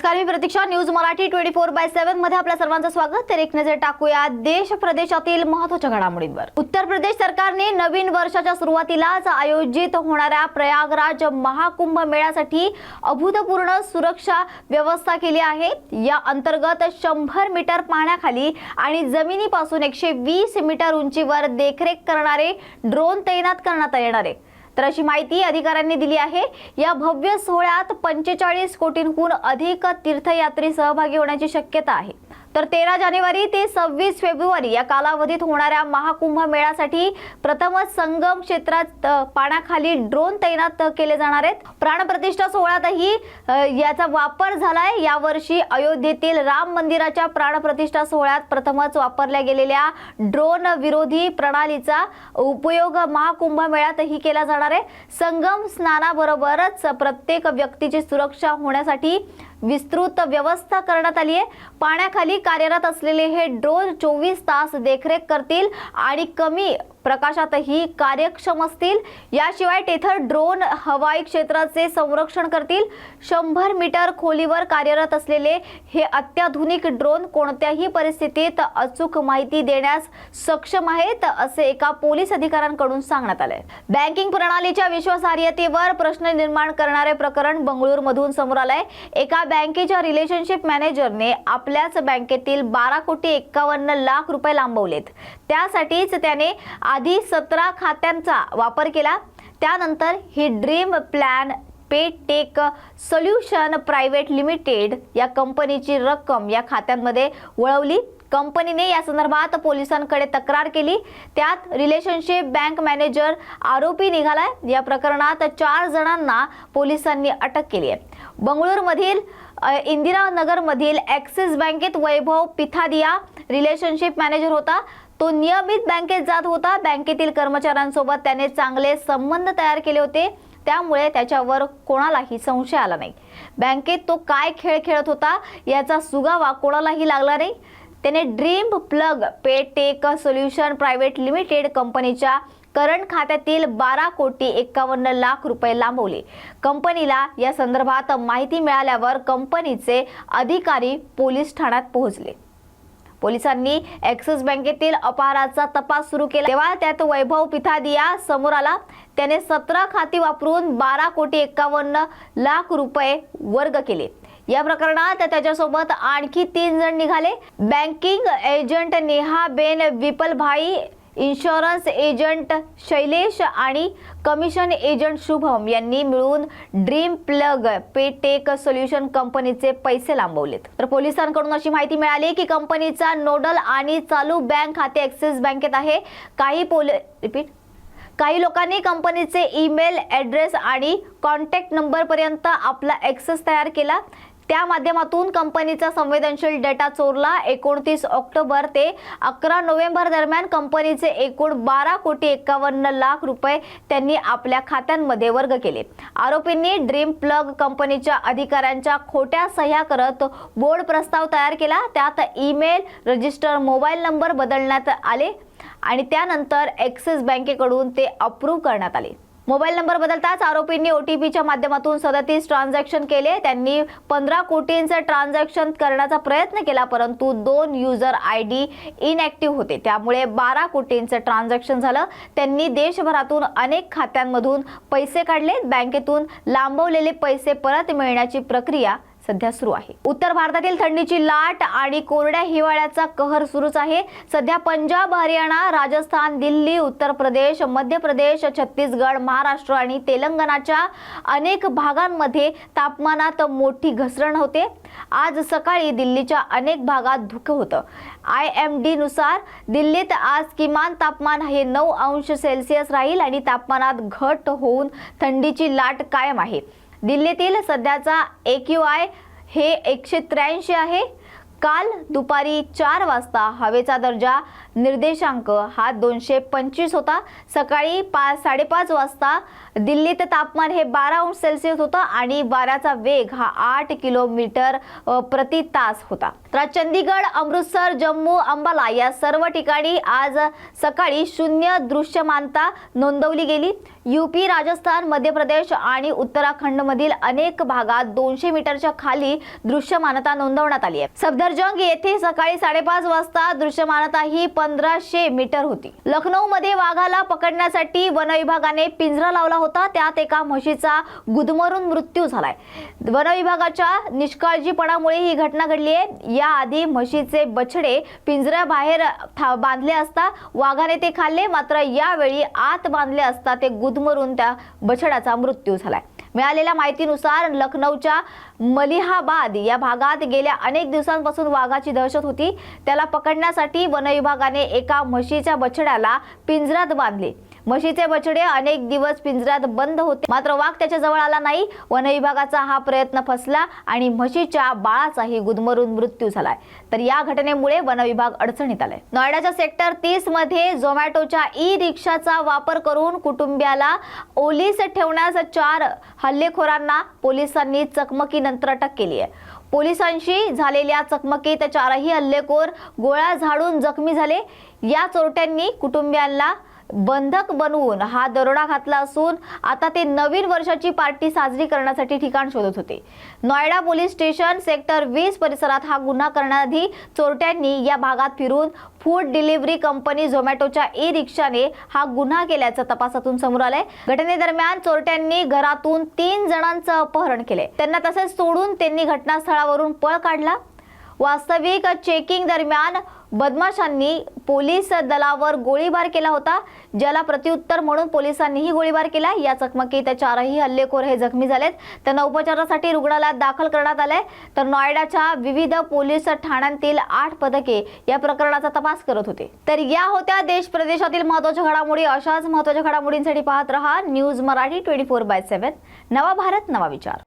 नमस्कार मी Pratiksha. News Marathi twenty four by सेव्हनमध्ये आपल्या सर्वांचं स्वागत. तर एक नजर टाकूया देश प्रदेशातील महत्त्वाच्या घडामोडींवर. उत्तर प्रदेश सरकारने नवीन वर्षाच्या सुरुवातीलाच आयोजित होणाऱ्या प्रयागराज महाकुंभ मेळ्यासाठी अभूतपूर्ण सुरक्षा व्यवस्था केली आहे. या अंतर्गत शंभर मीटर पाण्याखाली आणि जमिनीपासून एकशे वीस मीटर उंचीवर देखरेख करणारे ड्रोन तैनात करण्यात येणार आहे. तर अशी माहिती अधिकाऱ्यांनी दिली आहे. या भव्य सोहळ्यात पंचेचाळीस कोटींहून अधिक तीर्थयात्री सहभागी होण्याची शक्यता आहे. तर तेरा जानेवारी ते सव्वीस फेब्रुवारी या कालावधीत होणाऱ्या महाकुंभ मेळ्यासाठी प्रथमच संगम क्षेत्रात पाण्याखाली ड्रोन तैनात केले जाणार आहेत. प्राणप्रतिष्ठा सोहळ्यातही याचा वापर झालाय. यावर्षी अयोध्येतील राम मंदिराच्या प्राणप्रतिष्ठा सोहळ्यात प्रथमच वापरल्या गेलेल्या ड्रोन विरोधी प्रणालीचा उपयोग महाकुंभ मेळ्यातही केला जाणार आहे. संगम स्नानाबरोबरच प्रत्येक व्यक्तीची सुरक्षा होण्यासाठी विस्तृत व्यवस्था करण्यात आली आहे. पाण्याखाली कार्यरत असलेले हे ड्रोन चोवीस तास देखरेख करतील आणि कमी प्रकाशातही कार्यक्षम असतील. याशिवाय तेथर ड्रोन हवाई क्षेत्राचे संरक्षण करतील. शंभर मीटर खोलीवर कार्यरत असलेले हे अत्याधुनिक ड्रोन कोणत्याही परिस्थितीत अचूक माहिती देण्यास सक्षम आहेत असे एका पोलीस अधिकाऱ्यांकडून सांगण्यात आले बँकिंग प्रणालीच्या विश्वासार्हतेवर प्रश्न निर्माण करणारे प्रकरण बंगळूरमधून समोर आलंय. एका बँकेच्या रिलेशनशिप मॅनेजरने आपल्याच बँकेतील बारा कोटी एक्कावन्न लाख रुपये लांबवलेत. त्यासाठीच त्याने आधी सतरा खात्यांचा वापर केला. त्यानंतर ही dream plan pay tech solution private limited या कंपनीची रक्कम या खात्यांमध्ये वळवली. कंपनीने या संदर्भात पोलिसांकडे तक्रार केली. त्यात रिलेशनशिप बँक मॅनेजर आरोपी निघालाय. या प्रकरणात चार जणांना पोलिसांनी अटक केली आहे. बंगळुरूमधील इंदिरानगरमधील ॲक्सिस बँकेत वैभव पिथादिया रिलेशनशिप मॅनेजर होता. तो नियमित बँकेत जात होता. बँकेतील कर्मचाऱ्यांसोबत त्याने चांगले संबंध तयार केले होते. त्यामुळे त्याच्यावर कोणालाही संशय आला नाही. बँकेत तो काय खेळ खेळत होता याचा सुगावा कोणालाही लागला नाही. त्याने dream plug pay tech solution private limited कंपनीच्या करंट खात्यातील बारा कोटी एक्कावन्न लाख रुपये लांबवले. कंपनीला या संदर्भात माहिती मिळाल्यावर कंपनीचे अधिकारी पोलीस ठाण्यात पोहोचले. पोलिसांनी ॲक्सिस बँकेतील अपहाराचा तपास सुरू केला. तेव्हा त्यात वैभव पिथादिया समोर आला. त्याने सतरा खाती वापरून बारा कोटी एक्कावन्न लाख रुपये वर्ग केले. या प्रकरणात त्याच्यासोबत आणखी तीन जण निघाले. Banking agent Neha Ben Vipalbhai insurance agent Shailesh आणि कमिशन एजंट शुभम यांनी मिळून ड्रीम प्लग पेटेक सोल्युशन कंपनीचे पैसे लांबवलेत. तर पोलिसांकडून अशी माहिती मिळाली की कंपनीचा नोडल आणि चालू बँक खाते ॲक्सिस बँकेत आहे. काही पोले रिपीट. काही लोकांनी कंपनीचे ईमेल ॲड्रेस आणि कॉन्टॅक्ट नंबरपर्यंत आपला ॲक्सेस तयार केला. त्या माध्यमातून कंपनीचा संवेदनशील डेटा चोरला. एकोणतीस ऑक्टोबर ते अकरा नोव्हेंबर दरम्यान कंपनीचे एकूण बारा कोटी एकावन्न लाख रुपये त्यांनी आपल्या खात्यांमध्ये वर्ग केले. आरोपींनी ड्रीम प्लग कंपनीच्या अधिकाऱ्यांच्या खोट्या सह्या करत बोर्ड प्रस्ताव तयार केला. त्यात ईमेल रजिस्टर मोबाईल नंबर बदलण्यात आले आणि त्यानंतर ॲक्सिस बँकेकडून ते अप्रूव्ह करण्यात आले. मोबाईल नंबर बदलताच आरोपींनी ओटीपीच्या माध्यमातून सदतीस ट्रान्झॅक्शन केले. त्यांनी पंधरा कोटींचं ट्रान्झॅक्शन करण्याचा प्रयत्न केला परंतु दोन युजर आय डी इनॅक्टिव्ह होते. त्यामुळे बारा कोटींचं ट्रान्झॅक्शन झालं. त्यांनी देशभरातून अनेक खात्यांमधून पैसे काढले. बँकेतून लांबवलेले पैसे परत मिळण्याची प्रक्रिया सध्या सुरू आहे. उत्तर भारतातील थंडीची लाट आणि कोरड्या हिवाळ्याचा कहर सुरूच आहे. सध्या पंजाब हरियाणा राजस्थान दिल्ली उत्तर प्रदेश मध्य प्रदेश छत्तीसगड महाराष्ट्र आणि तेलंगणाच्या अनेक भागांमध्ये तापमानात मोठी घसरण होते. आज सकाळी दिल्लीच्या अनेक भागात धुकं होतं. आय एम डी नुसार दिल्लीत आज किमान तापमान हे नऊ अंश सेल्सिअस राहील आणि तापमानात घट होऊन थंडीची लाट कायम आहे. दिल्लीतील सध्याचा ए क्यू आय हे एकशे त्र्याऐंशी आहे. काल दुपारी चार वाजता हवेचा दर्जा निर्देशांक हा दोनशे पंचवीस होता. सकाळी पाच साडेपाच वाजता दिल्लीत तापमान हे बारा अंश सेल्सिअस होतं आणि वाऱ्याचा वेग हा आठ किलोमीटर प्रति तास होता. तर चंदीगड अमृतसर जम्मू अंबाला या सर्व ठिकाणी आज सकाळी शून्य दृश्यमानता नोंदवली गेली. यूपी राजस्थान मध्य प्रदेश आणि उत्तराखंडमधील अनेक भागात दोनशे मीटरच्या खाली दृश्यमानता नोंदवण्यात आली आहे. सफदरजंग येथे सकाळी साडेपाच वाजता दृश्यमानता ही पंधराशे मीटर होती. लखनौ मध्ये वाघाला पकडण्यासाठी वन विभागाने पिंजरा लावला होता. त्यात एका म्हशीचा गुदमरून मृत्यू झालाय. वन विभागाच्या निष्काळजीपणामुळे ही घटना घडली आहे. याआधी म्हशीचे बछडे पिंजऱ्याबाहेर था- बांधले असता वाघाने ते खाल्ले. मात्र यावेळी आत बांधले असता ते गुदमरून त्या बछड्याचा मृत्यू झालाय. मिळालेल्या माहितीनुसार लखनौच्या मलिहाबाद या भागात गेल्या अनेक दिवसांपासून वाघाची दहशत होती. त्याला पकडण्यासाठी वनविभागाने एका म्हशीच्या बछड्याला पिंजऱ्यात बांधले. म्हशीचे बछडे अनेक दिवस पिंजऱ्यात बंद होते. मात्र वाघ त्याच्याजवळ आला नाही. वन विभागाचा हा प्रयत्न फसला आणि म्हशीच्या बाळाचाही गुदमरून मृत्यू झालाय. तर या घटनेमुळे वन विभाग अडचणीत आलाय. नोएडाच्या सेक्टर तीसमध्ये झोमॅटोच्या ई रिक्षाचा वापर करून कुटुंबियाला ओलीस ठेवण्यास चार हल्लेखोरांना पोलिसांनी चकमकीनंतर अटक केली आहे. पोलिसांशी झालेल्या चकमकीत चारही हल्लेखोर गोळ्या झाडून जखमी झाले. या चोरट्यांनी कुटुंबियांना बंधक बनवून हा दरोडा घातला असून आता ते नवीन वर्षाची पार्टी साजरी करण्यासाठी ठिकाण शोधत होते. नोएडा पोलीस स्टेशन सेक्टर वीस परिसरात हा गुन्हा करण्याआधी चोरट्यांनी या भागात फिरून फूड डिलिव्हरी कंपनी झोमॅटोच्या ई रिक्षाने हा गुन्हा केल्याचं तपासातून समोर आलंय. घटनेदरम्यान चोरट्यांनी घरातून तीन जणांचं अपहरण केले त्यांना तसेच सोडून त्यांनी घटनास्थळावरून पळ काढला. वास्तविक चेकिंग दरम्यान बदमाशांनी पोलीस दलावर गोळीबार केला होता. ज्याला प्रत्युत्तर म्हणून पोलिसांनीही गोळीबार केला. या चकमकीत चारही हल्लेखोर हे जखमी झालेत. त्यांना उपचारासाठी रुग्णालयात दाखल करण्यात आले तर नोएडाच्या विविध पोलीस ठाण्यांतील आठ पथके या प्रकरणाचा तपास करत होते. तर या होत्या देश प्रदेशातील महत्त्वाच्या घडामोडी. अशाच महत्त्वाच्या घडामोडींसाठी पाहत रहा news Marathi twenty four by seven. नवा भारत नवा विचार.